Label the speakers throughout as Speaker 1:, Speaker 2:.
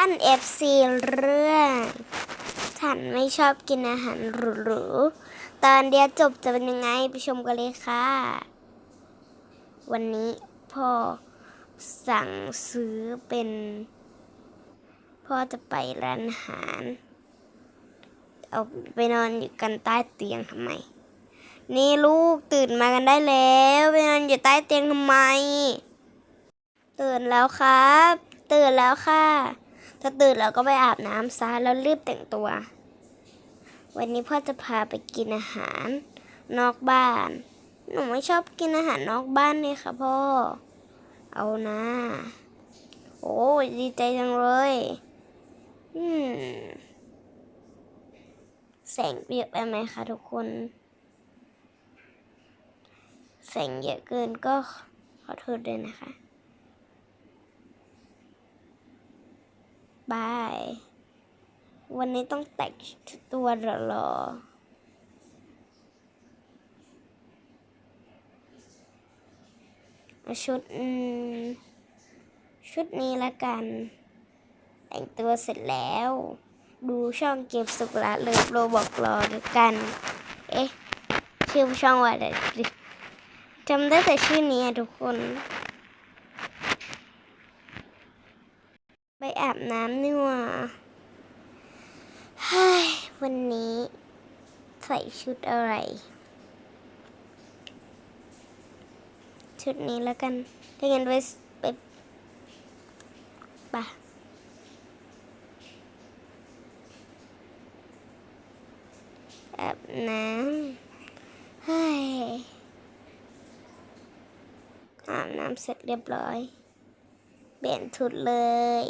Speaker 1: ท่านเอฟซีเรื่องฉันไม่ชอบกินอาหารหรูๆตอนเดียวจบจะเป็นยังไงไปชมกันเลยค่ะ วันนี้พ่อสั่งซื้อเป็น พ่อจะไปร้านอาหาร เอาไปนอนอยู่กันใต้เตียงทำไม นี่ลูกตื่นมากันได้แล้ว ไปนอนอยู่ใต้เตียงทำไม ตื่นแล้วครับ ตื่นแล้วค่ะ ถ้าตื่นแล้วก็ไปอาบน้ำซะแล้วรีบแต่งตัว วันนี้พ่อจะพาไปกินอาหาร นอกบ้าน หนูไม่ชอบกินอาหารนอกบ้านเลยค่ะพ่อ เอานะโอ้ดีใจจังเลยอืมแสงเยอะไปไหมคะทุกคน แสงเยอะเกินก็ขอโทษด้วยนะคะ บาย วันนี้ต้องแต่งตัวหล่อๆเอาชุดชุดนี้ละกัน แต่งตัวเสร็จแล้ว ดูช่องเก็บสุกละเลิฟโรบอกรอด้วยกัน เอ๊ะ ชื่อช่องว่าอะไรจำได้แต่ชื่อนี้ทุกคน ไปอาบน้ำนี่ว่าฮ้ยวันนี้ ใส่ชุดอะไร ชุดนี้แล้วกันถ้างั้นไปไปไปะอาบน้ำเฮ้ยอาบน้ำเสร็จเรียบร้อย เปลี่ยนชุดเลย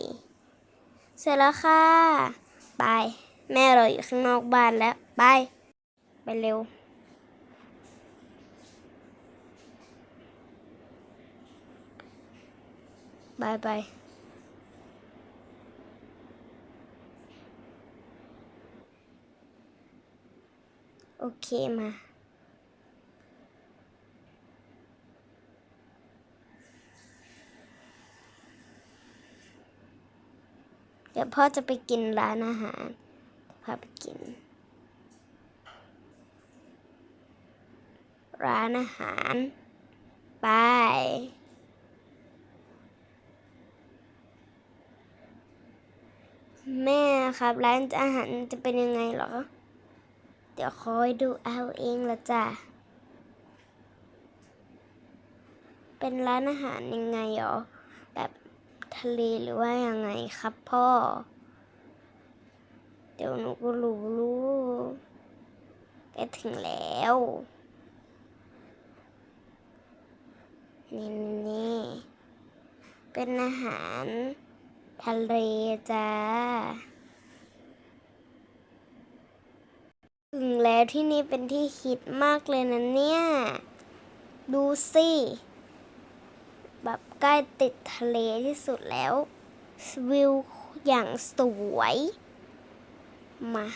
Speaker 1: เสร็จแล้วค่ะไปแม่เราอยู่ข้างนอกบ้านแล้วไปไปเร็วบายบายโอเคมา ดี๋ยวพ่อจะไปกินร้านอาหารพาไปกิน ร้านอาหาร ไปแม่ครับร้านอาหารจะเป็นยังไงหรอ เดี๋ยวคอยดูเอาเองละจ้ะ เป็นร้านอาหารยังไงหรอ แบบ ทะเลหรือว่ายังไงครับพ่อ เดี๋ยวหนูก็รู้รู้ใกล้ถึงแล้ว นี่นี่เป็นอาหาร ทะเลจ้าถึงแล้วที่นี่เป็นที่ฮิตมากเลยนะเนี่ย ดูสิ แบบใกล้ติดทะเลที่สุดแล้ว วิวอย่างสวย มา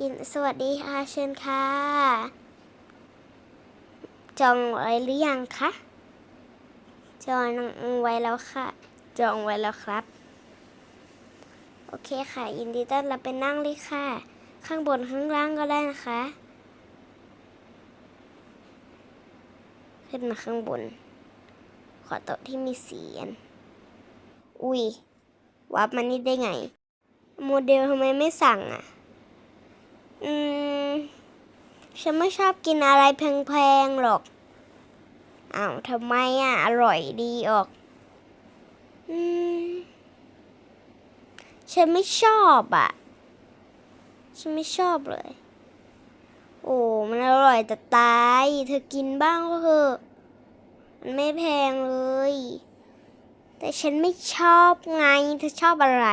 Speaker 1: ยินสวัสดีค่ะเชิญค่ะ จองไว้หรือยังคะ จองไว้แล้วค่ะ จองไว้แล้วครับ โอเคค่ะ ยินดีต้อนรับไปนั่งเลยค่ะ ข้างบนข้างล่างก็ได้นะคะ ขึ้นมาข้างบน ขอโต๊ะที่มีสีอันอุ้ยวับมันนี่ได้ไง โมเดลทำไมไม่สั่งอะ อืม ฉันไม่ชอบกินอะไรแพงๆหรอก อ้าวทำไมอะ อร่อยดีออก อืม ฉันไม่ชอบอะ ฉันไม่ชอบเลย โอ้ มันอร่อยแต่ตาย เธอกินบ้างก็เถอะมันไม่แพงเลย แต่ฉันไม่ชอบไง เธอชอบอะไร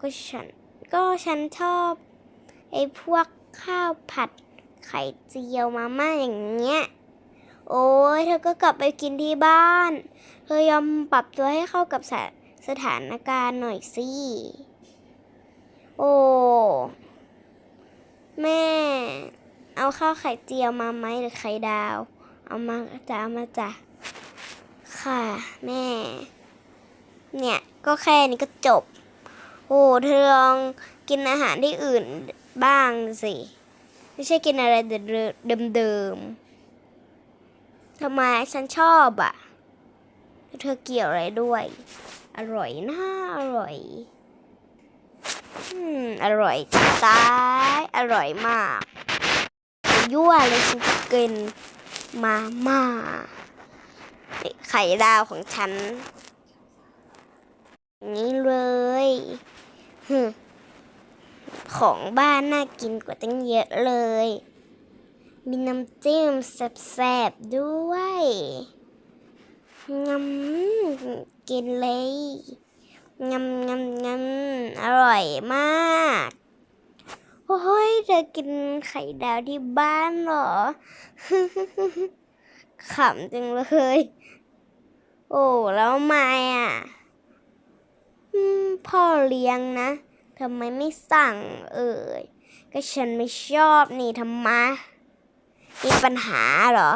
Speaker 1: ก็ฉัน ก็ฉันชอบไอ้พวกข้าวผัดไข่เจียวมาม่าอย่างเงี้ย โอ้ยเธอก็กลับไปกินที่บ้าน เธอยอมปรับตัวให้เข้ากับสถสถานการณ์หน่อยสิ โอ้ ข้าวไข่เจียวมาไหมหรือไข่ดาว เอามาจ้าเอามาจ้ะค่ะแม่ เนี่ยก็แค่นี้ก็จบ โอ้เธอลองกินอาหารที่อื่นบ้างสิ ไม่ใช่กินอะไรเดิมๆทำไมฉันชอบอะ เธอเกี่ยวอะไรด้วย อร่อยนะอร่อยอืมอร่อยตาย อร่อยมาก ยั่วเลยฉันจะกินมาม่าไข่ดาวของฉัน นี่เลยของบ้านน่ากินกว่าตั้งเยอะเลย มีน้ำจิ้มแซ่บๆด้วยงำกินเลยงำงำงำอร่อยมาก โอ้ยเธอกินไข่ดาวที่บ้านเหรอ ขำจังเลย โอ้แล้วม่อะพ่อเลี้ยงนะทำไมไม่สั่งเอ่ย ก็ฉันไม่ชอบนี่ทำไมมีปัญหาเหรอ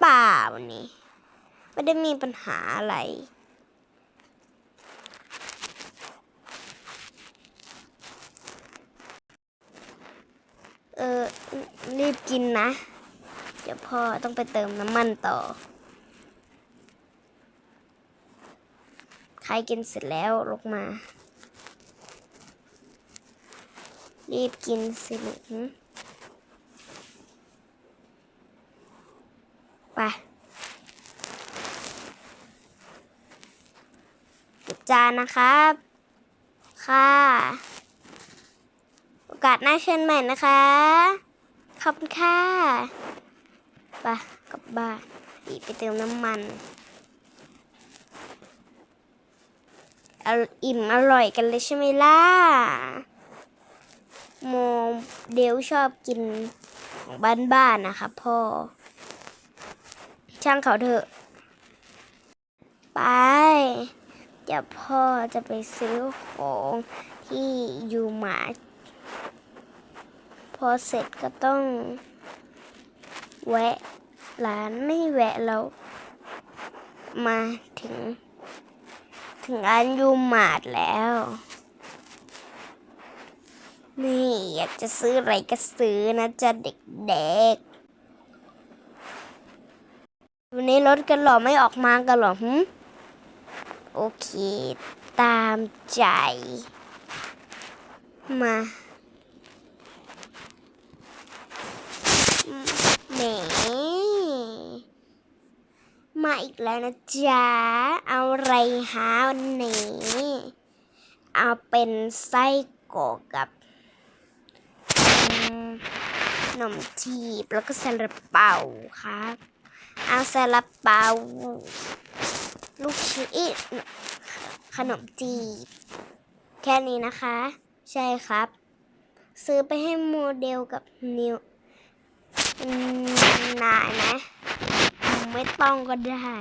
Speaker 1: เปล่านี่ไม่ได้มีปัญหาอะไร เออ รีบกินนะ เดี๋ยวพ่อต้องไปเติมน้ำมันต่อ ใครกินเสร็จแล้วลงมา รีบกินสิลูกไปเก็บจานนะครับ ค่ะ โอกาสหน้าเชิญใหม่นะคะ ขอบคุณค่ะไปกลับบ้านรีไปเติมน้ำมันอิ่มอร่อยกันเลยใช่ไหมล่ะ โมเดลชอบกินของบ้านๆนนะคะพ่อ ช่างเขาเถอะ ไป เดี๋ยวพ่อจะไปซื้อของที่อยู่หมาร์ท พอเสร็จก็ต้อง แวะร้านไม่แวะแล้ว มาถึง ถึงร้านยูมาร์ทแล้ว นี่อยากจะซื้ออะไรก็ซื้อนะจ๊ะเด็กๆ อยู่ในรถกันหรอไม่ออกมากันหรอหึโอเค ตามใจ มา แหมมาอีกแล้วนะจ๊ะ เอาอะไรหาวันนี้ เอาเป็นไส้กรอกกับขนมจีบแล้วก็ซาลาเปาครับ เอาซาลาเปาลูกชิ้นขนมจีบ แค่นี้นะคะ ใช่ครับ ซื้อไปให้โมเดลกับนิว นายไหมไม่ต้องก็ได้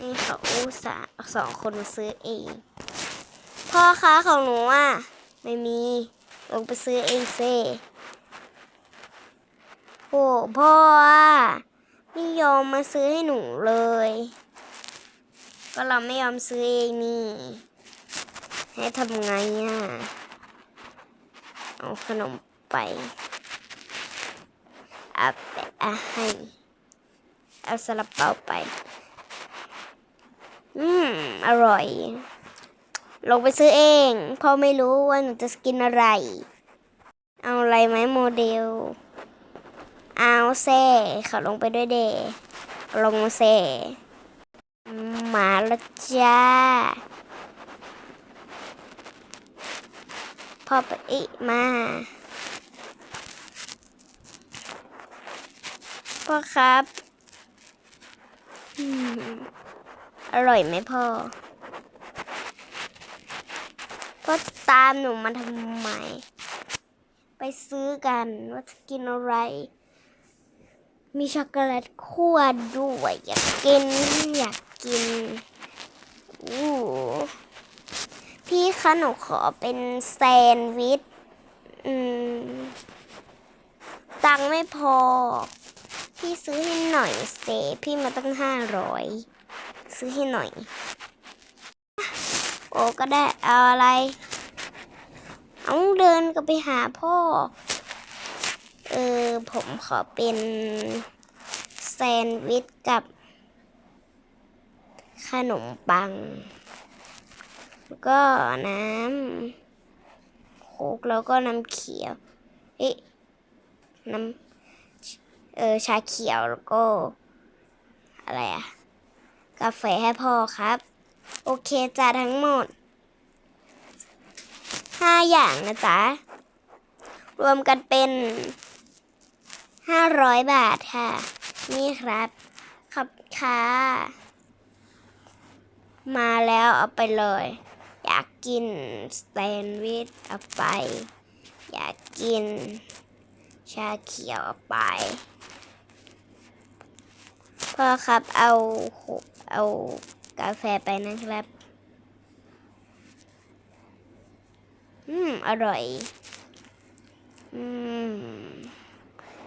Speaker 1: นี่เขาอุตส่าห์เอาสองคนมาซื้อเอง พ่อคะของหนูอะ ไม่มีลงไปซื้อเองเซิโอ้พ่ออะไม่ยอมมาซื้อให้หนูเลย ก็เราไม่ยอมซื้อเองนี่ ให้ทำไงอะ เอาขนมไป เอาไปเอาให้เอาซาลาเปาไป อืม อร่อย ลงไปซื้อเองพราะไม่รู้ว่าหนูจะกินอะไร เอาอะไรไหมโมเดล เอาเซ่เขาลงไปด้วยเดลงมาเซ่มาแล้วจ้าพ่อไปอีกมา พ่อครับ อร่อยไหมพ่อ พ่อตามหนูมาทำไม ไปซื้อกันว่าจะกินอะไร มีช็อกโกแลตคั่วด้วย อยากกิน อยากกินอู้พี่คะหนูขอเป็นแซนด์วิช อืม ตังค์ไม่พอ พี่ซื้อให้หน่อยเซพี่มาตั้งห้าร้อยซื้อให้หน่อย โอ้ก็ได้เอาอะไร เอาเดินก็ไปหาพ่อ เออ ผมขอเป็นแซนด์วิชกับ ขนมปัง แล้วก็น้ำโคกแล้วก็น้ำเขียว เอ๊ะ น้ำ เออชาเขียวแล้วก็ อะไรอะกาแฟให้พ่อครับ โอเคจ้าทั้งหมดห้าอย่างนะจ๊ะ รวมกันเป็นห้าร้อยบาทค่ะ นี่ครับขอบค่ะ มาแล้วเอาไปเลย อยากกินสแตนด์วิชเอาไป อยากกิน ชาเขียวไป พ่อครับเอากเอากาแฟไปนะครับ อืม อร่อย อืม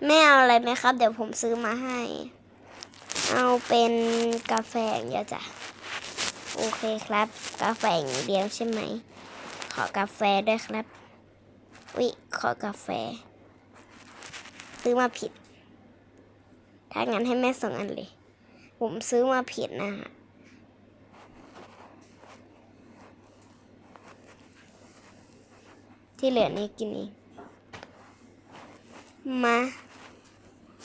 Speaker 1: แม่เอาอะไรไหมครับ เดี๋ยวผมซื้อมาให้ เอาเป็นกาแฟอย่างเดียวจ้ะ โอเคครับ กาแฟอย่างเดียวใช่ไหม ขอกาแฟด้วยครับ วิขอกาแฟ ซื้อมาผิด ถ้างั้นให้แม่ส่งอันเลย ผมซื้อมาผิดนะฮะที่เหลือนี่กินเองมา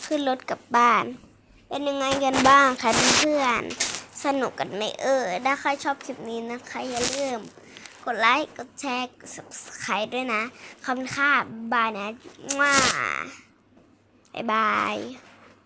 Speaker 1: ขึ้นรถกลับบ้าน เป็นยังไงกันบ้างคะเพื่อนสนุกกันไหมเออถ้าใครชอบคลิปนี้นะคะ อย่าลืมกดไลค์ กดแชร์ กด subscribe ด้วยนะ ขอบคุณค่ะบายนะว้า บ๊ายบาย